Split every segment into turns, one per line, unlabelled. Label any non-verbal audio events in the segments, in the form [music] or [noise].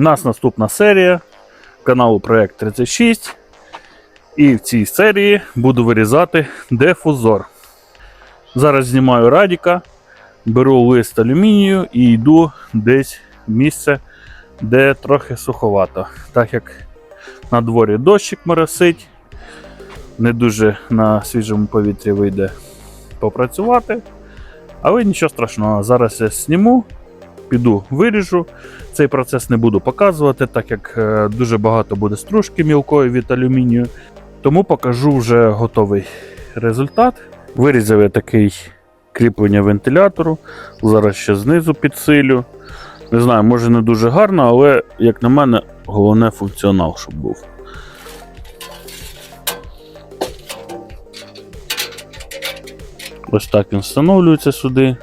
У нас наступна серія каналу Проект 36. І в цій серії буду вирізати дифузор. Зараз знімаю радіка, беру лист алюмінію і йду десь в місце, де трохи суховато. Так як на дворі дощик моросить, не дуже на свіжому повітрі вийде попрацювати. Але нічого страшного, зараз я зніму, піду виріжу. Цей процес не буду показувати, так як е, дуже багато буде стружки мілкої від алюмінію. Тому покажу вже готовий результат. Вирізав я такий кріплення вентилятору. Зараз ще знизу підсилю. Не знаю, може не дуже гарно, але, як на мене, головне функціонал, щоб був. Ось так він встановлюється сюди.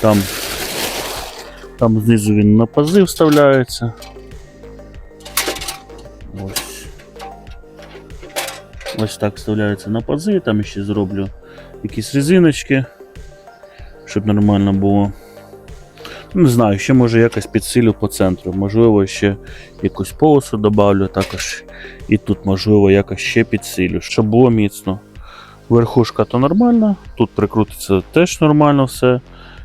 Там, там знизу він на пази вставляється. Ось. Ось так вставляється на пази, там ще зроблю якісь резиночки, щоб нормально було. Не знаю, ще може якось підсилю по центру. Можливо, ще якусь полосу добавлю також. І тут, можливо, якось ще підсилю, щоб було міцно. Верхушка то нормальна, тут прикрутиться теж нормально все.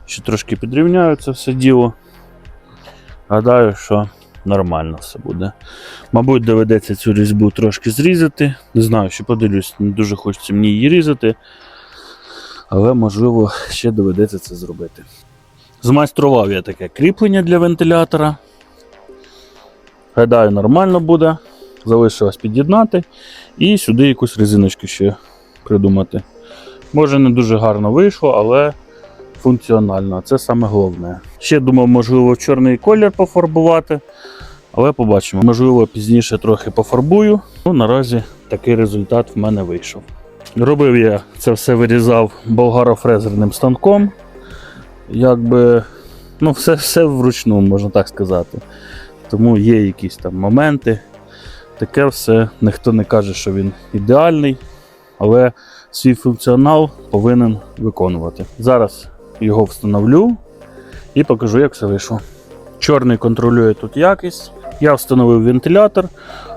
Ще трошки підрівняю це все діло. Гадаю, що нормально все буде. Мабуть, доведеться цю різьбу трошки зрізати. Не знаю, що подивлюсь, не дуже хочеться мені її різати. Але можливо ще доведеться це зробити. Змайстрував я таке кріплення для вентилятора. Гадаю, нормально буде. Залишилось під'єднати. І сюди якусь резиночку ще придумати. Може, не дуже гарно вийшло, але функціонально. Це саме головне. Ще думав, можливо, чорний колір пофарбувати. Але побачимо. Можливо, пізніше трохи пофарбую. Ну, наразі такий результат в мене вийшов. Робив я це все вирізав болгарофрезерним станком. Якби, ну, все, все вручну, можна так сказати. Тому є якісь там моменти. Таке все. Ніхто не каже, що він ідеальний, але свій функціонал повинен виконувати. Зараз його встановлю і покажу, як все вийшло. Чорний контролює тут якість. Я встановив вентилятор,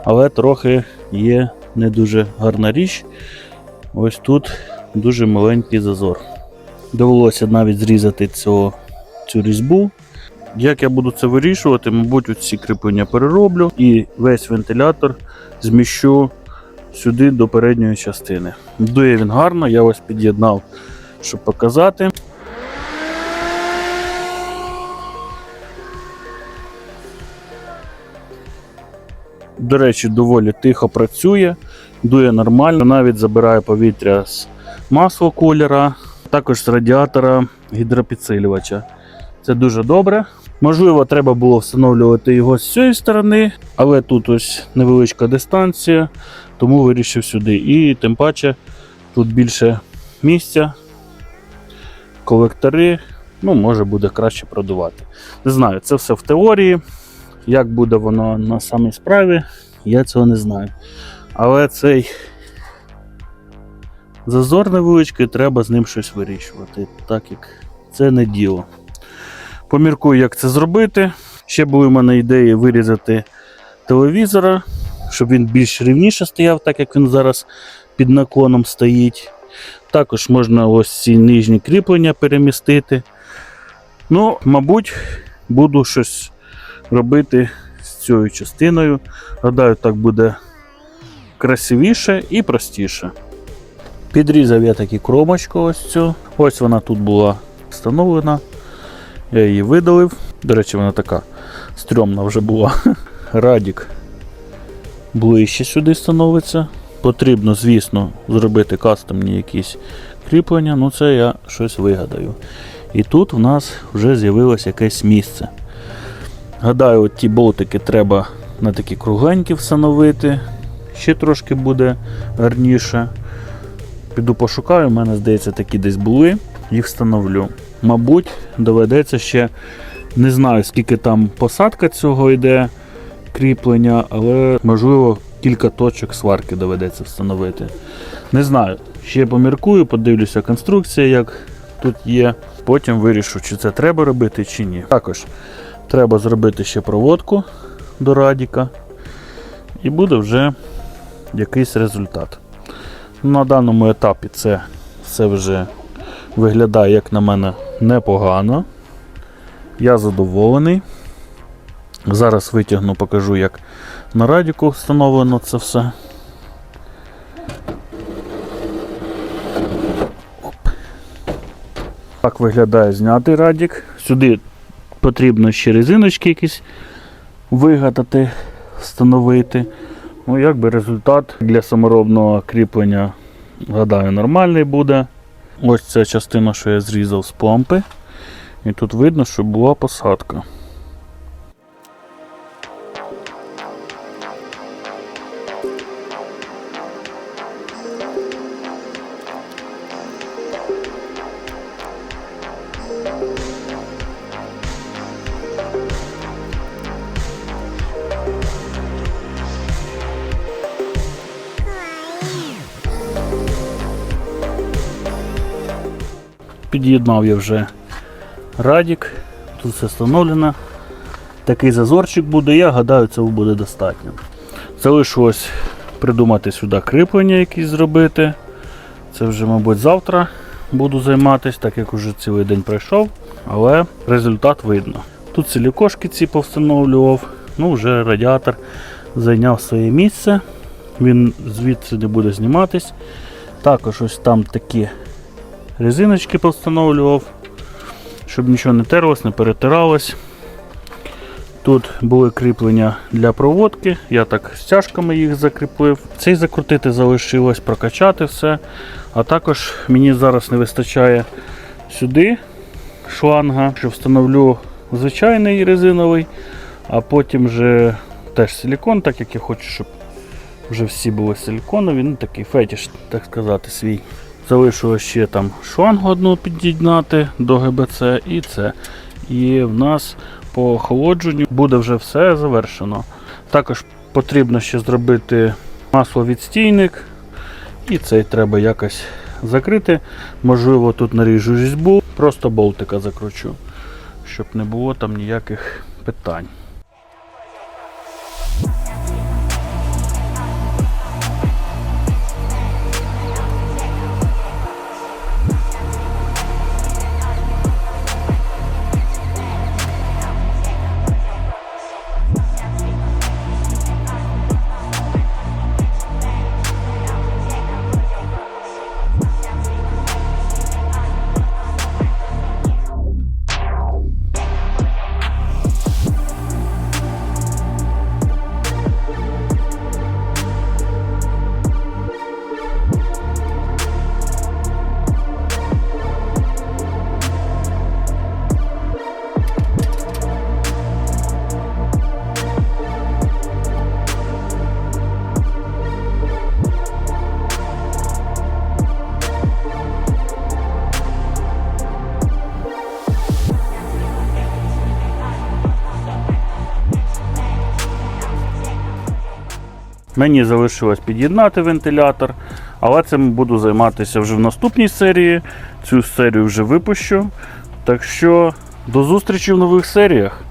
але трохи є не дуже гарна річ. Ось тут дуже маленький зазор. Довелося навіть зрізати цю, цю різьбу. Як я буду це вирішувати, мабуть, ці кріплення перероблю і весь вентилятор зміщу сюди до передньої частини. Дує він гарно, я ось під'єднав, щоб показати. До речі, доволі тихо працює, дує нормально, навіть забирає повітря з маслокулера, також з радіатора гідропідсилювача. Це дуже добре. Можливо, треба було встановлювати його з цієї сторони, але тут ось невеличка дистанція, тому вирішив сюди. І тим паче тут більше місця, колектори, ну, може буде краще продувати. Не знаю, це все в теорії. Як буде воно на самій справі, я цього не знаю. Але цей зазор невеличкий, треба з ним щось вирішувати, так як це не діло. Поміркую, як це зробити. Ще були в мене ідеї вирізати телевізора, щоб він більш рівніше стояв, так як він зараз під наклоном стоїть. Також можна ось ці нижні кріплення перемістити. Ну, мабуть, буду щось робити з цією частиною. Гадаю, так буде красивіше і простіше. Підрізав я таку кромочку ось цю. Ось вона тут була встановлена. Я її видалив. До речі, вона така стрьомна вже була. [laughs] Радік ближче сюди становиться. Потрібно, звісно, зробити кастомні якісь кріплення, ну це я щось вигадаю. І тут у нас вже з'явилось якесь місце. Гадаю, ті болтики треба на такі кругленькі встановити. Ще трошки буде гарніше. Піду пошукаю, у мене здається, такі десь були, їх встановлю. Мабуть, доведеться ще не знаю, скільки там посадка цього йде кріплення, але можливо кілька точок сварки доведеться встановити. Не знаю. Ще поміркую, подивлюся конструкція, як тут є. Потім вирішу, чи це треба робити, чи ні. Також Треба зробити ще проводку до радіка. І буде вже якийсь результат. На даному етапі це все вже виглядає, як на мене, непогано. Я задоволений. Зараз витягну, покажу, як на радіку встановлено це все. Так виглядає знятий радік. Сюди потрібно ще резиночки якісь вигадати, встановити. Ну, якби результат для саморобного кріплення, гадаю, нормальний буде. Ось ця частина, що я зрізав з помпи. І тут видно, що була посадка. Під'єднав я вже радік, тут все встановлено. Такий зазорчик буде, я гадаю, цього буде достатньо. Залишилось придумати сюди кріплення якісь зробити. Це вже, мабуть, завтра буду займатися, так як уже цілий день пройшов, але результат видно. Тут силікошки ці повстановлював, ну вже радіатор зайняв своє місце, він звідси не буде зніматись. Також ось там такі резиночки повстановлював, щоб нічого не терлось, не перетиралось. Тут були кріплення для проводки, я так стяжками їх закріпив. Цей закрутити залишилось, прокачати все. А також мені зараз не вистачає сюди шланга, що встановлю звичайний резиновий, а потім вже теж силікон, так як я хочу, щоб вже всі були силіконові. Ну такий фетіш, так сказати, свій. Залишилось ще там шлангу одну під'єднати до ГБЦ і це. І в нас по охолодженню буде вже все завершено. Також потрібно ще зробити масловідстійник. І цей треба якось закрити. Можливо, тут наріжу різьбу, просто болтика закручу, щоб не було там ніяких питань. Мені залишилось під'єднати вентилятор, але цим буду займатися вже в наступній серії. Цю серію вже випущу. Так що до зустрічі в нових серіях.